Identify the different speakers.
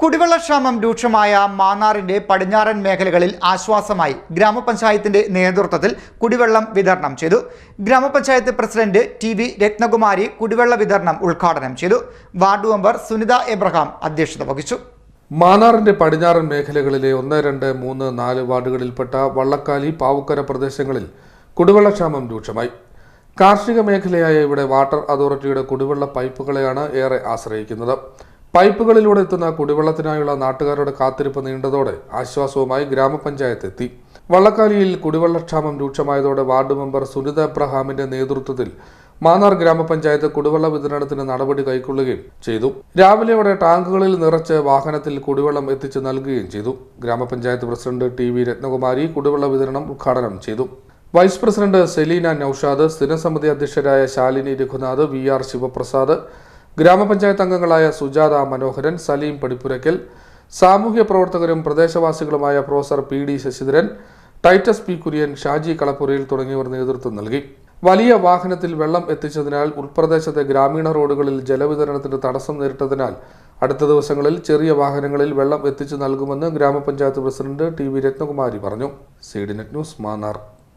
Speaker 1: കുടിവെള്ളക്ഷാമം രൂക്ഷമായ മാന്നാറിന്റെ പടിഞ്ഞാറൻ മേഖലകളിൽ ആശ്വാസമായി ഗ്രാമപഞ്ചായത്തിന്റെ നേതൃത്വത്തിൽ കുടിവെള്ളം വിതരണം ചെയ്തു. ഗ്രാമപഞ്ചായത്ത് പ്രസിഡന്റ് ടി വി രത്നകുമാരി കുടിവെള്ള വിതരണം ഉദ്ഘാടനം ചെയ്തു. വാർഡ് മെമ്പർ സുനിത എബ്രഹാം അധ്യക്ഷത വഹിച്ചു.
Speaker 2: മാന്നാറിന്റെ പടിഞ്ഞാറൻ മേഖലകളിലെ ഒന്ന് രണ്ട് മൂന്ന് നാല് വാർഡുകളിൽപ്പെട്ട വള്ളക്കാലി പാവുക്കര പ്രദേശങ്ങളിൽ കുടിവെള്ളക്ഷാമം രൂക്ഷമായി. കാർഷിക മേഖലയായ ഇവിടെ വാട്ടർ അതോറിറ്റിയുടെ കുടിവെള്ള പൈപ്പുകളെയാണ് ഏറെ ആശ്രയിക്കുന്നത്. പൈപ്പുകളിലൂടെ എത്തുന്ന കുടിവെള്ളത്തിനായുള്ള നാട്ടുകാരുടെ കാത്തിരിപ്പ് നീണ്ടതോടെ ആശ്വാസവുമായി ഗ്രാമപഞ്ചായത്ത് എത്തി. വള്ളക്കാലിയിൽ കുടിവെള്ളക്ഷാമം രൂക്ഷമായതോടെ വാർഡ് മെമ്പർ സുനിത എബ്രഹാമിന്റെ നേതൃത്വത്തിൽ മാന്നാർ ഗ്രാമപഞ്ചായത്ത് കുടിവെള്ള വിതരണത്തിന് നടപടി കൈക്കൊള്ളുകയും ചെയ്തു. രാവിലെയോടെ ടാങ്കുകളിൽ നിറച്ച് വാഹനത്തിൽ കുടിവെള്ളം എത്തിച്ച് നൽകുകയും ചെയ്തു. ഗ്രാമപഞ്ചായത്ത് പ്രസിഡന്റ് ടി വി രത്നകുമാരി കുടിവെള്ള വിതരണം ഉദ്ഘാടനം ചെയ്തു. വൈസ് പ്രസിഡന്റ് സെലീന നൌഷാദ് സ്ഥിരസമിതി അധ്യക്ഷരായ ശാലിനി രഘുനാഥ് വി ആർ ശിവപ്രസാദ് ഗ്രാമപഞ്ചായത്ത് അംഗങ്ങളായ സുജാത മനോഹരൻ സലീം പടിപ്പുരയ്ക്കൽ സാമൂഹ്യ പ്രവർത്തകരും പ്രദേശവാസികളുമായ professor P D Sasidharan Titus P Kurian Shaji Kalappurayil തുടങ്ങിയവർ നേതൃത്വം നൽകി. വലിയ വാഹനത്തിൽ വെള്ളം എത്തിച്ചതിനാൽ ഉൾപ്രദേശത്തെ ഗ്രാമീണ റോഡുകളിൽ ജലവിതരണത്തിന് തടസ്സം നേരിട്ടതിനാൽ അടുത്ത ദിവസങ്ങളിൽ ചെറിയ വാഹനങ്ങളിൽ വെള്ളം എത്തിച്ചു നൽകുമെന്ന് ഗ്രാമപഞ്ചായത്ത് പ്രസിഡന്റ് ടി വി രത്നകുമാരി പറഞ്ഞു. C news Mannar.